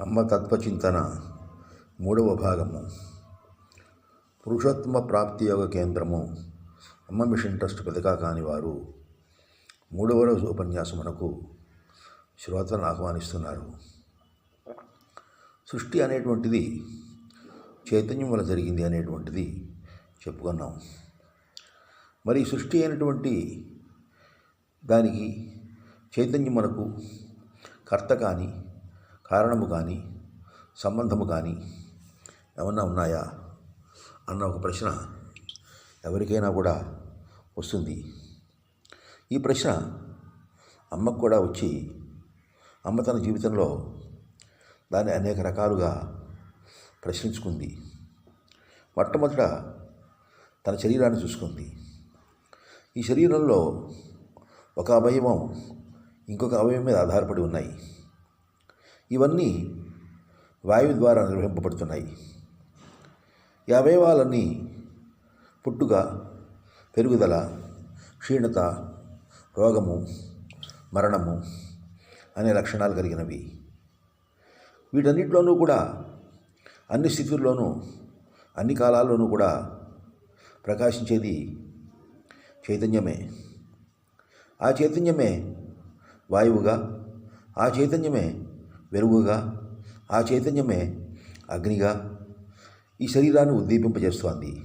అమ్మ తత్వచింతన మూడవ భాగము. పురుషోత్తమ ప్రాప్తి యోగ కేంద్రము. అమ్మ మిషన్ ట్రస్ట్ పెదకా కాని వారు మూడవ రోజు ఉపన్యాసమునకు శ్రోతలను ఆహ్వానిస్తున్నారు. సృష్టి అనేటువంటిది చైతన్యం వల్ల జరిగింది అనేటువంటిది చెప్పుకున్నాం. మరి సృష్టి అయినటువంటి దానికి చైతన్యం మనకు కర్త కానీ కారణము కానీ సంబంధము కానీ ఏమన్నా ఉన్నాయా? అన్న ఒక ప్రశ్న ఎవరికైనా కూడా వస్తుంది. ఈ ప్రశ్న అమ్మకు కూడా వచ్చి అమ్మ తన జీవితంలో దాన్ని అనేక రకాలుగా ప్రశ్నించుకుంది. మొట్టమొదట తన శరీరాన్ని చూసుకుంది. ఈ శరీరంలో ఒక అవయవం ఇంకొక అవయవం మీద ఆధారపడి ఉన్నాయి. ఇవన్నీ వాయువు ద్వారా నిర్వహింపబడుతున్నాయి. ఈ అవయవాలన్నీ పుట్టుక పెరుగుదల క్షీణత రోగము మరణము అనే లక్షణాలు కలిగినవి. వీటన్నిటిలోనూ కూడా అన్ని స్థితుల్లోనూ అన్ని కాలాల్లోనూ కూడా ప్రకాశించేది చైతన్యమే. ఆ చైతన్యమే వాయువుగా ఆ చైతన్యమే వెలుగుగా ఆ చైతన్యమే అగ్నిగా ఈ శరీరాన్ని ఉద్దీపింపజేస్తోంది.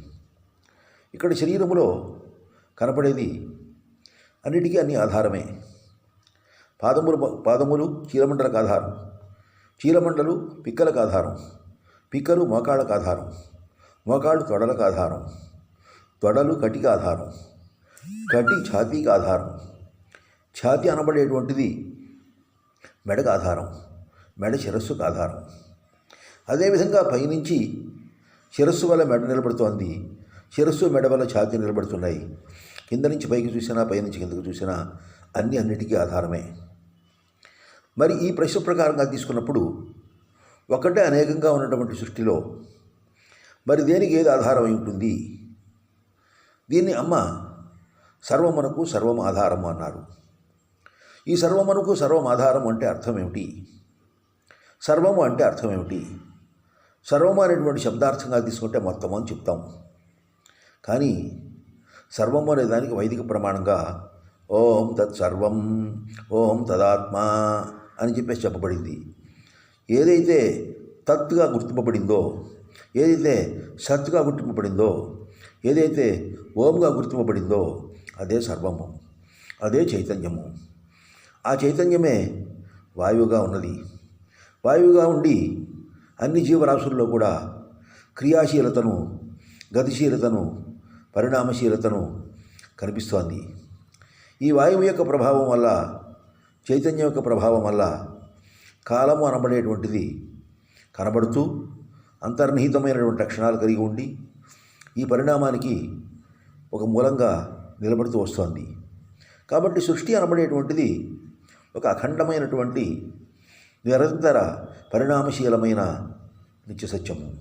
ఇక్కడ శరీరములో కనపడేది అన్నిటికీ అన్ని ఆధారమే. పాదములు పాదములు చీలమండలకు ఆధారం. చీలమండలు పిక్కలకు ఆధారం. పిక్కలు మోకాళ్ళకు ఆధారం. మోకాళ్ళు తొడలకు ఆధారం. తొడలు కటికి ఆధారం. కటి ఛాతీకి ఆధారం. ఛాతీ అనబడేటువంటిది మెడకు ఆధారం. మెడ శిరస్సుకు ఆధారం. అదేవిధంగా పైనుంచి శిరస్సు వల్ల మెడ నిలబడుతోంది. శిరస్సు మెడ వల్ల ఛాతి నిలబడుతున్నాయి. కింద నుంచి పైకి చూసినా పైనుంచి కిందకు చూసినా అన్ని అన్నిటికీ ఆధారమే. మరి ఈ ప్రశ్న ప్రకారంగా తీసుకున్నప్పుడు ఒకటే అనేకంగా ఉన్నటువంటి సృష్టిలో మరి దేనికి ఏది ఆధారం ఉంటుంది? దీన్ని అమ్మ సర్వమనకు సర్వం ఆధారము అన్నారు. ఈ సర్వమనకు సర్వం ఆధారం అంటే అర్థం ఏమిటి? సర్వము అంటే అర్థం ఏమిటి? సర్వము అనేటువంటి శబ్దార్థంగా తీసుకుంటే మొత్తం అని చెప్తాం. కానీ సర్వము అనే దానికి వైదిక ప్రమాణంగా ఓం తత్ సర్వం ఓం తదాత్మ అని చెప్పేసి చెప్పబడింది. ఏదైతే తత్గా గుర్తింపబడిందో ఏదైతే సత్గా గుర్తింపబడిందో ఏదైతే ఓంగా గుర్తింపబడిందో అదే సర్వము అదే చైతన్యము. ఆ చైతన్యమే వాయువుగా ఉన్నది. వాయువుగా ఉండి అన్ని జీవరాశుల్లో కూడా క్రియాశీలతను గతిశీలతను పరిణామశీలతను కనిపిస్తోంది. ఈ వాయువు యొక్క ప్రభావం వల్ల చైతన్యం యొక్క ప్రభావం వల్ల కాలము అనబడేటువంటిది కనబడుతూ అంతర్నిహితమైనటువంటి లక్షణాలు కలిగి ఉండి ఈ పరిణామానికి ఒక మూలంగా నిలబడుతూ వస్తోంది. కాబట్టి సృష్టి అనబడేటువంటిది ఒక అఖండమైనటువంటి నిరంతర పరిణామశీలమైన నిత్య సత్యము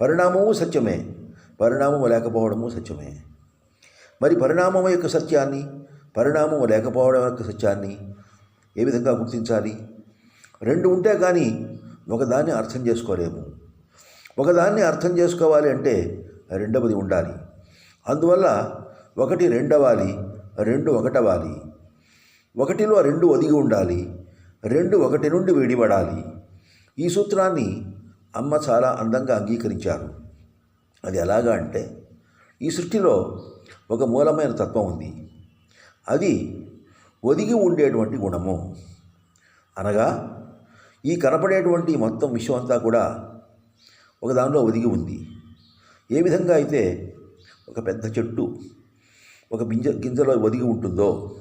పరిణామము సత్యమే పరిణామము లేకపోవడము సత్యమే. మరి పరిణామం యొక్క సత్యాన్ని పరిణామము లేకపోవడం యొక్క సత్యాన్ని ఏ విధంగా గుర్తించాలి? రెండు ఉంటే కానీ ఒకదాన్ని అర్థం చేసుకోలేము. ఒకదాన్ని అర్థం చేసుకోవాలి అంటే రెండవది ఉండాలి. అందువల్ల ఒకటి రెండవాలి రెండు ఒకటవాలి ఒకటిలో రెండు ఒదిగి ఉండాలి. రెండు ఒకటి నుండి విడిపడాలి. ఈ సూత్రాన్ని అమ్మ చాలా అందంగా అంగీకరించారు. అది ఎలాగా అంటే ఈ సృష్టిలో ఒక మూలమైన తత్వం ఉంది. అది ఒదిగి ఉండేటువంటి గుణము. అనగా ఈ కనపడేటువంటి మొత్తం విశ్వం అంతా కూడా ఒక దానిలో ఒదిగి ఉంది. ఏ విధంగా అయితే ఒక పెద్ద చెట్టు ఒక గింజ గింజలో ఒదిగి ఉంటుందో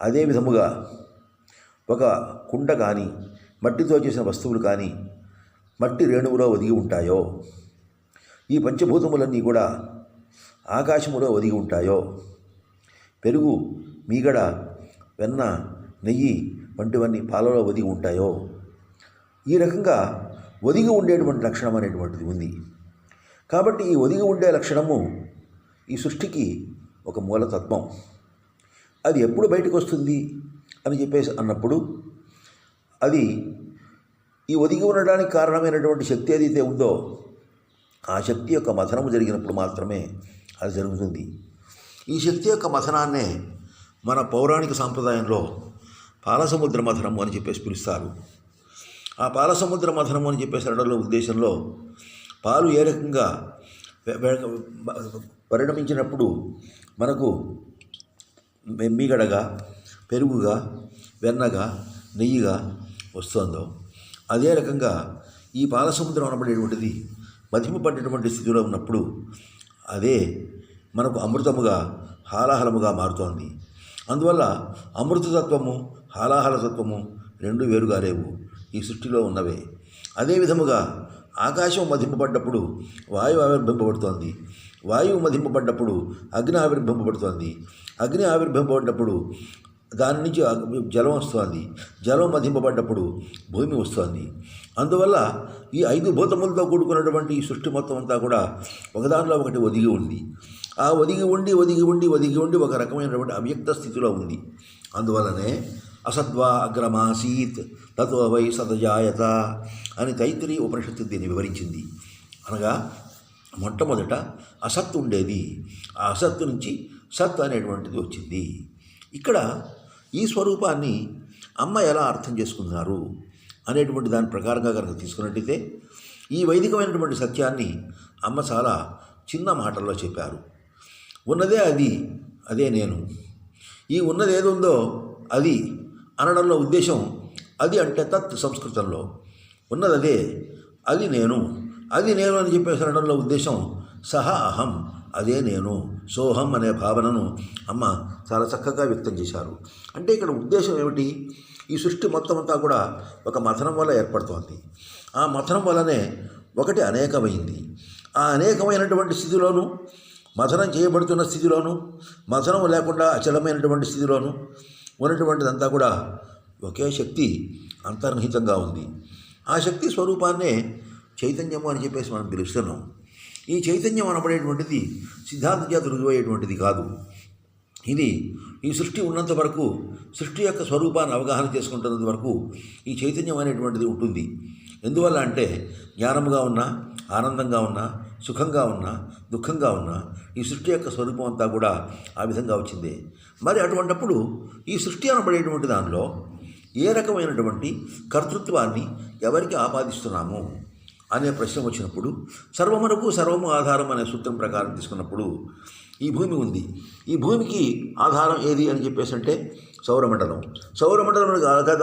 అదే విధముగా ఒక కుండ కానీ మట్టితో చేసిన వస్తువులు కానీ మట్టి రేణువులో ఒదిగి ఉంటాయో? ఈ పంచభూతములన్నీ కూడా ఆకాశములో ఒదిగి ఉంటాయో? పెరుగు మీగడ వెన్న నెయ్యి వంటివన్నీ పాలలో ఒదిగి ఉంటాయో? ఈ రకంగా ఒదిగి ఉండేటువంటి లక్షణం అనేటువంటిది ఉంది. కాబట్టి ఈ ఒదిగి ఉండే లక్షణము ఈ సృష్టికి ఒక మూలతత్వం. అది ఎప్పుడు బయటకు వస్తుంది? అని చెప్పేసి అన్నప్పుడు అది ఈ ఒదిగి ఉండడానికి కారణమైనటువంటి శక్తి ఏదైతే ఉందో ఆ శక్తి యొక్క మథనము జరిగినప్పుడు మాత్రమే అది జరుగుతుంది. ఈ శక్తి యొక్క మథనాన్నే మన పౌరాణిక సాంప్రదాయంలో పాలసముద్ర మథనము అని చెప్పేసి పిలుస్తారు. ఆ పాలసముద్ర మథనము అని చెప్పేసి అనడంలో ఉద్దేశంలో పాలు ఏ రకంగా పరిణమించినప్పుడు మనకు మె- మీగడగా పెరుగుగా వెన్నగా నెయ్యిగా వస్తుందో అదే రకంగా ఈ పాలసముద్రం అనబడేటువంటిది మధింపబడినటువంటి స్థితిలో ఉన్నప్పుడు అదే మనకు అమృతముగా హాలాహలముగా మారుతోంది. అందువల్ల అమృతతత్వము హాలాహలతత్వము రెండు వేరుగా లేవు ఈ సృష్టిలో ఉన్నవే. అదే విధముగా ఆకాశం మధింపబడ్డప్పుడు వాయువు ఆవిర్భింపబడుతోంది వాయువు మధింపబడ్డప్పుడు అగ్ని ఆవిర్భింపబడుతోంది అగ్ని ఆవిర్భింపబడ్డప్పుడు దాని నుంచి జలం వస్తుంది. జలం మధింపబడ్డప్పుడు భూమి వస్తుంది. అందువల్ల ఈ ఐదు భూతములతో కూడుకున్నటువంటి ఈ సృష్టి మొత్తం అంతా కూడా ఒకదానిలో ఒకటి ఒదిగి ఉంది ఆ ఒదిగి ఉండి ఒదిగి ఉండి ఒదిగి ఉండి ఒక రకమైనటువంటి అవ్యక్త స్థితిలో ఉంది. అందువలనే అసద్వా అగ్రమాసీత్ తత్వ వై సతజాయత అని తైత్రి ఉపనిషత్తు దీన్ని వివరించింది. అనగా మొట్టమొదట అసత్తు ఉండేది. ఆ అసత్తు నుంచి సత్ అనేటువంటిది వచ్చింది. ఇక్కడ ఈ స్వరూపాన్ని అమ్మ ఎలా అర్థం చేసుకున్నారు అనేటువంటి దాని ప్రకారంగా కనుక తీసుకున్నట్టయితే ఈ వైదికమైనటువంటి సత్యాన్ని అమ్మ చాలా చిన్న మాటల్లో చెప్పారు. ఉన్నదే అది అదే నేను. ఈ ఉన్నది ఏది ఉందో అది అనడంలో ఉద్దేశం అది అంటే తత్ సంస్కృతంలో. ఉన్నది అదే అది నేను. అది నేను అని చెప్పేసి అనడంలో ఉద్దేశం సహా అహం. అదే నేను. సోహం అనే భావనను అమ్మ చాలా చక్కగా వ్యక్తం చేశారు. అంటే ఇక్కడ ఉద్దేశం ఏమిటి? ఈ సృష్టి మొత్తం అంతా కూడా ఒక మథనం వల్ల ఏర్పడుతోంది. ఆ మథనం వల్లనే ఒకటి అనేకమైంది. ఆ అనేకమైనటువంటి స్థితిలోనూ మథనం చేయబడుతున్న స్థితిలోనూ మథనం లేకుండా అచలమైనటువంటి స్థితిలోనూ ఉన్నటువంటిదంతా కూడా ఒకే శక్తి అంతర్నిహితంగా ఉంది. ఆ శక్తి స్వరూపాన్నే చైతన్యము అని చెప్పేసి మనం పిలుస్తున్నాం. ఈ చైతన్యం అనబడేటువంటిది సిద్ధాంత చేత రుజువయ్యేటువంటిది కాదు. ఇది ఈ సృష్టి ఉన్నంత వరకు సృష్టి యొక్క స్వరూపాన్ని అవగాహన చేసుకుంటున్నంత వరకు ఈ చైతన్యం అనేటువంటిది ఉంటుంది. ఎందువల్ల అంటే జ్ఞానముగా ఉన్నా ఆనందంగా ఉన్నా సుఖంగా ఉన్నా దుఃఖంగా ఉన్నా ఈ సృష్టి యొక్క స్వరూపం అంతా కూడా ఆ విధంగా వచ్చిందే. మరి అటువంటప్పుడు ఈ సృష్టి అనబడేటువంటి దానిలో ఏ రకమైనటువంటి కర్తృత్వాన్ని ఎవరికి ఆపాదిస్తున్నాము? అనే ప్రశ్న వచ్చినప్పుడు సర్వమునకు సర్వము ఆధారం అనే సూత్రం ప్రకారం తీసుకున్నప్పుడు ఈ భూమి ఉంది. ఈ భూమికి ఆధారం ఏది అని చెప్పేసి అంటే సౌరమండలం. సౌరమండలం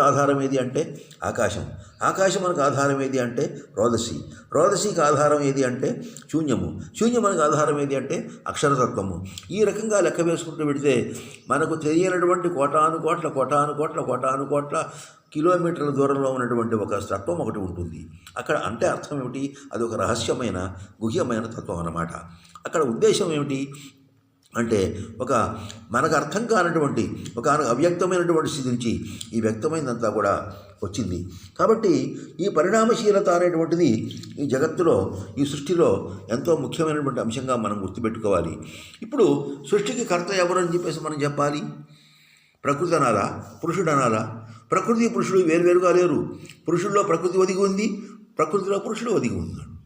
ఆధారం ఏది అంటే ఆకాశం. ఆకాశం మనకు ఆధారం ఏది అంటే రోదసి. రోదసికి ఆధారం ఏది అంటే శూన్యము. శూన్యం మనకు ఆధారం ఏది అంటే అక్షరతత్వము. ఈ రకంగా లెక్క వేసుకుంటూ పెడితే మనకు తెలియనటువంటి కోటాను కోట్ల కోటాను కోట్ల కోటాను కోట్ల కిలోమీటర్ల దూరంలో ఉన్నటువంటి ఒక తత్వం ఒకటి ఉంటుంది. అక్కడ అంటే అర్థం ఏమిటి? అది ఒక రహస్యమైన గుహ్యమైన తత్వం అన్నమాట. అక్కడ ఉద్దేశం ఏమిటి? అంటే ఒక మనకు అర్థం కానటువంటి ఒక అవ్యక్తమైనటువంటి స్థితి నుంచి ఈ వ్యక్తమైనదంతా కూడా వచ్చింది. కాబట్టి ఈ పరిణామశీలత అనేటువంటిది ఈ జగత్తులో ఈ సృష్టిలో ఎంతో ముఖ్యమైనటువంటి అంశంగా మనం గుర్తుపెట్టుకోవాలి. ఇప్పుడు సృష్టికి కర్త ఎవరని అని చెప్పేసి మనం చెప్పాలి? ప్రకృతి అనాలా పురుషుడు అనాలా ప్రకృతి పురుషుడు వేరువేరుగా లేరు. పురుషుల్లో ప్రకృతి ఒదిగి ఉంది ప్రకృతిలో పురుషుడు ఒదిగి ఉన్నాడు.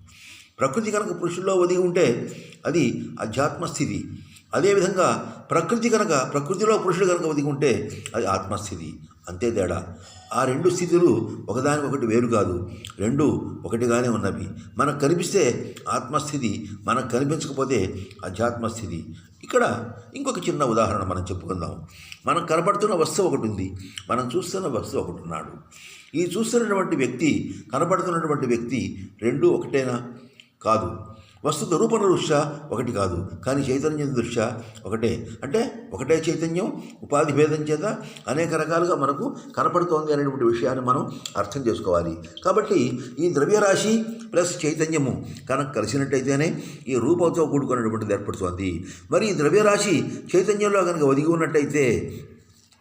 ప్రకృతి కనుక పురుషుల్లో ఒదిగి ఉంటే అది అధ్యాత్మస్థితి అదేవిధంగా ప్రకృతి కనుక ప్రకృతిలో పురుషుడు కనుక ఒదిగి ఉంటే అది ఆత్మస్థితి. అంతే తేడా. ఆ రెండు స్థితులు ఒకదానికొకటి వేరు కాదు. రెండు ఒకటిగానే ఉన్నవి. మనకు కనిపిస్తే ఆత్మస్థితి మనకు కనిపించకపోతే అధ్యాత్మస్థితి. ఇక్కడ ఇంకొక చిన్న ఉదాహరణ మనం చెప్పుకుందాం. మనం కనబడుతున్న వస్తువు ఒకటి ఉంది. మనం చూస్తున్న వస్తువు ఒకటి ఉన్నాడు. ఈ చూస్తున్నటువంటి వ్యక్తి కనబడుతున్నటువంటి వ్యక్తి రెండు ఒకటేనా? కాదు. వస్తు రూపణ దృష్ట్యా ఒకటి కాదు. కానీ చైతన్యం దృష్ట్యా ఒకటే. అంటే ఒకటే చైతన్యం ఉపాధి భేదం చేత అనేక రకాలుగా మనకు కనపడుతోంది అనేటువంటి విషయాన్ని మనం అర్థం చేసుకోవాలి. కాబట్టి ఈ ద్రవ్యరాశి ప్లస్ చైతన్యము కనుక కలిసినట్టయితేనే ఈ రూపంతో కూడుకున్నటువంటిది ఏర్పడుతోంది. మరి ఈ ద్రవ్యరాశి చైతన్యంలో కనుక ఒదిగి ఉన్నట్టయితే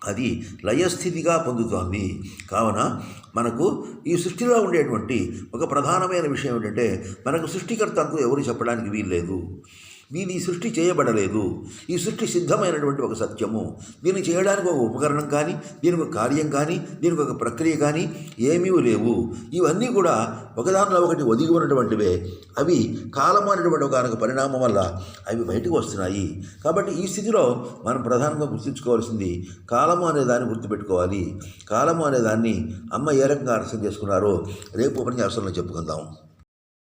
అది లయస్థితిగా పొందుతోంది. కావున మనకు ఈ సృష్టిలో ఉండేటువంటి ఒక ప్రధానమైన విషయం ఏంటంటే మనకు సృష్టికర్త అంటూ ఎవరు చెప్పడానికి వీల్లేదు. దీని ఈ సృష్టి చేయబడలేదు. ఈ సృష్టి సిద్ధమైనటువంటి ఒక సత్యము. దీన్ని చేయడానికి ఒక ఉపకరణం కానీ దీనికి ఒక కార్యం కానీ దీనికి ఒక ప్రక్రియ కానీ ఏమీ లేవు. ఇవన్నీ కూడా ఒకదానిలో ఒకటి ఒదిగి ఉన్నటువంటివే. అవి కాలం అనేటువంటి ఒక పరిణామం వల్ల అవి బయటకు వస్తున్నాయి. కాబట్టి ఈ స్థితిలో మనం ప్రధానంగా గుర్తుంచుకోవాల్సింది కాలము అనే దాన్ని గుర్తుపెట్టుకోవాలి. కాలము అనే దాన్ని అమ్మ ఏ రకంగా అర్థం చేసుకున్నారో రేపు ఉపన్యాసంలో చెప్పుకుందాం.